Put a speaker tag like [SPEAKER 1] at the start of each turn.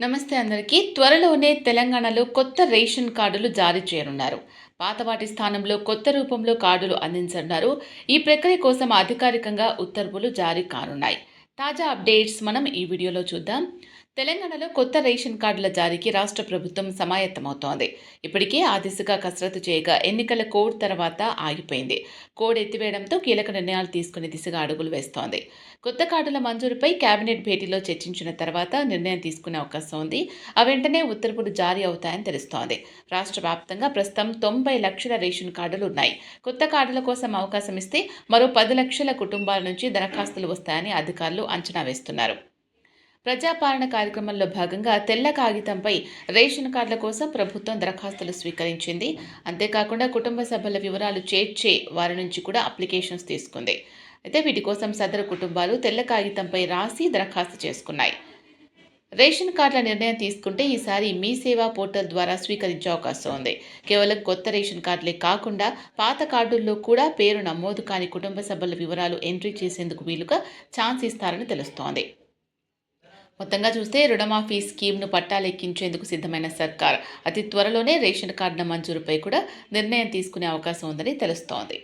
[SPEAKER 1] నమస్తే అందరికీ. త్వరలోనే తెలంగాణలో కొత్త రేషన్ కార్డులు జారీ చేయనున్నారు. పాత వాటి స్థానంలో కొత్త రూపంలో కార్డులు అందించనున్నారు. ఈ ప్రక్రియ కోసం అధికారికంగా ఉత్తర్వులు జారీ కానున్నాయి. తాజా అప్డేట్స్ మనం ఈ వీడియోలో చూద్దాం. తెలంగాణలో కొత్త రేషన్ కార్డుల జారీకి రాష్ట్ర ప్రభుత్వం సమాయత్తమవుతోంది. ఇప్పటికే ఆ దిశగా కసరత్తు చేయగా ఎన్నికల కోడ్ తర్వాత ఆగిపోయింది. కోడ్ ఎత్తివేయడంతో కీలక నిర్ణయాలు తీసుకునే దిశగా అడుగులు వేస్తోంది. కొత్త కార్డుల మంజూరుపై కేబినెట్ భేటీలో చర్చించిన తర్వాత నిర్ణయం తీసుకునే అవకాశం ఉంది. ఆ వెంటనే ఉత్తర్వులు జారీ అవుతాయని తెలుస్తోంది. రాష్ట్ర వ్యాప్తంగా ప్రస్తుతం తొంభై లక్షల రేషన్ కార్డులు ఉన్నాయి. కొత్త కార్డుల కోసం అవకాశం ఇస్తే మరో పది లక్షల కుటుంబాల నుంచి దరఖాస్తులు వస్తాయని అధికారులు అంచనా వేస్తున్నారు. ప్రజాపాలన కార్యక్రమంలో భాగంగా తెల్ల కాగితంపై రేషన్ కార్డుల కోసం ప్రభుత్వం దరఖాస్తులు స్వీకరించింది. అంతేకాకుండా కుటుంబ సభ్యుల వివరాలు చేర్చే వారి నుంచి కూడా అప్లికేషన్స్ తీసుకుంది. అయితే వీటి కోసం సదరు కుటుంబాలు తెల్ల కాగితంపై రాసి దరఖాస్తు చేసుకున్నాయి. రేషన్ కార్డుల నిర్ణయం తీసుకుంటే ఈసారి మీ సేవా పోర్టల్ ద్వారా స్వీకరించే అవకాశం ఉంది. కేవలం కొత్త రేషన్ కార్డులే కాకుండా పాత కార్డుల్లో కూడా పేరు నమోదు కాని కుటుంబ సభ్యుల వివరాలు ఎంట్రీ చేసేందుకు వీలుగా ఛాన్స్ ఇస్తారని తెలుస్తోంది. మొత్తంగా చూస్తే రుణమాఫీ స్కీమ్ను పట్టాలెక్కించేందుకు సిద్ధమైన సర్కార్. అతి త్వరలోనే రేషన్ కార్డుల మంజూరుపై కూడా నిర్ణయం తీసుకునే అవకాశం ఉందని తెలుస్తోంది.